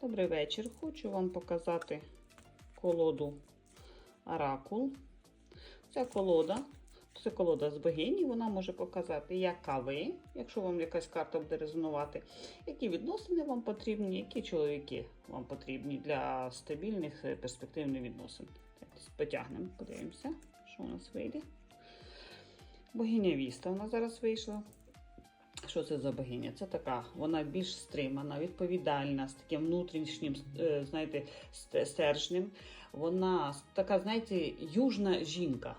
Добрий вечір. Хочу вам показати колоду Оракул. Ця колода, це колода з богині, вона може показати, яка ви, якщо вам якась карта буде резонувати, які відносини вам потрібні, які чоловіки вам потрібні для стабільних е, перспективних відносин. Потягнемо, подивимося, що у нас вийде. Богиня Віста у нас зараз вийшла. Що це за богиня? Це така, вона більш стримана, відповідальна, з таким внутрішнім, е, знаєте, стержнем. Вона така, знаєте, южна жінка,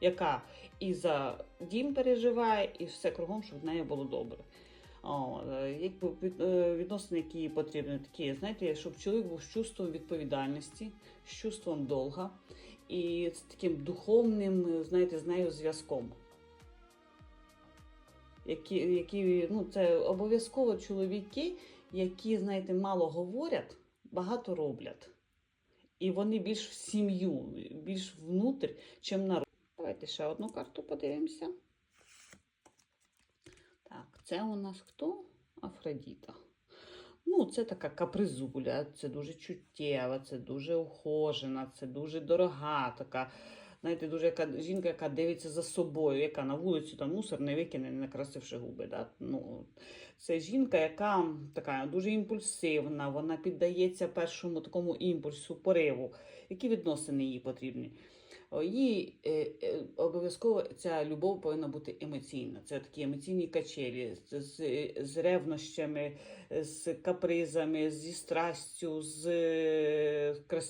яка і за дім переживає, і все кругом, щоб в неї було добре. О, е, е, відносини, які їй потрібні, такі, знаєте, щоб чоловік був з чувством відповідальності, з чувством долга і з таким духовним, знаєте, з нею зв'язком які, які ну, це обов'язково чоловіки, які, знаєте, мало говорять, багато роблять. І вони більш в сім'ю, більш внутрь, чим народ. Давайте ще одну карту подивимося. Так, це у нас хто? Афродіта. Ну, це така капризуля, це дуже чуттєва, це дуже ухожена, це дуже дорога, така, знаєте, дуже яка жінка, яка дивиться за собою, яка на вулицю там мусор не викине, не накрасивши губи. Да? Ну, це жінка, яка така дуже імпульсивна, вона піддається першому такому імпульсу, пориву. Які відносини їй потрібні? Їй е, е, обов'язково ця любов повинна бути емоційна. Це такі емоційні качелі з, з, з ревнощами, з капризами, зі страстю, з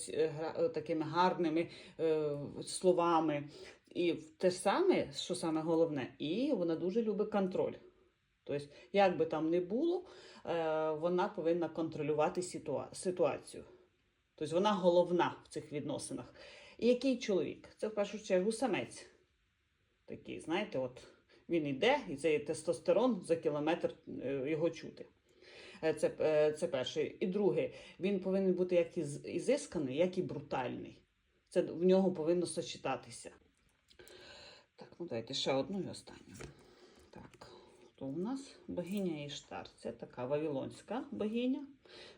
е, е, такими гарними е, словами. І те ж саме, що саме головне, і вона дуже любить контроль. Тобто, як би там не було, вона повинна контролювати ситуацію. Тобто вона головна в цих відносинах. І який чоловік? Це в першу чергу самець. Такий, знаєте, от він йде, і цей тестостерон за кілометр його чути. Е, Це, е, це перше. І друге, він повинен бути як із- ізисканий, як і брутальний. Це в нього повинно сочетатися. Так, ну давайте ще одну і останню. Так, хто у нас? Богиня Іштар. Це така вавилонська богиня,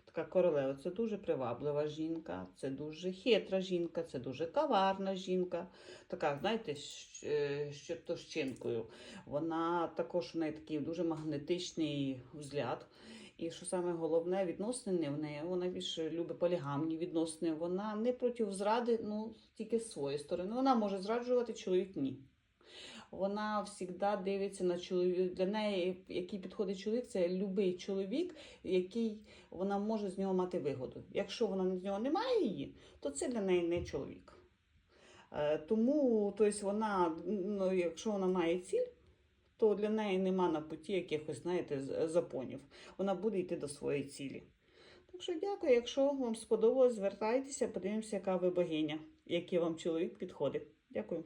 така королева. Це дуже приваблива жінка, це дуже хитра жінка, це дуже коварна жінка. Така, знаєте, з е, з. Вона також в неї такий дуже магнетичний взгляд. І що саме головне, відносини в неї, вона більше любить полігамні відносини. Вона не проти зради, ну тільки з своєї сторони. Вона може зраджувати, чоловік ні. Вона завжди дивиться на чоловік. Для неї, який підходить чоловік, це любий чоловік, який вона може з нього мати вигоду. Якщо вона з нього не має її, то це для неї не чоловік. Е, Тому, тобто вона, ну, якщо вона має ціль, то для неї нема на путі якихось, знаєте, запонів. Вона буде йти до своєї цілі. Так що дякую. Якщо вам сподобалось, звертайтеся, подивимося, яка ви богиня, який вам чоловік підходить. Дякую.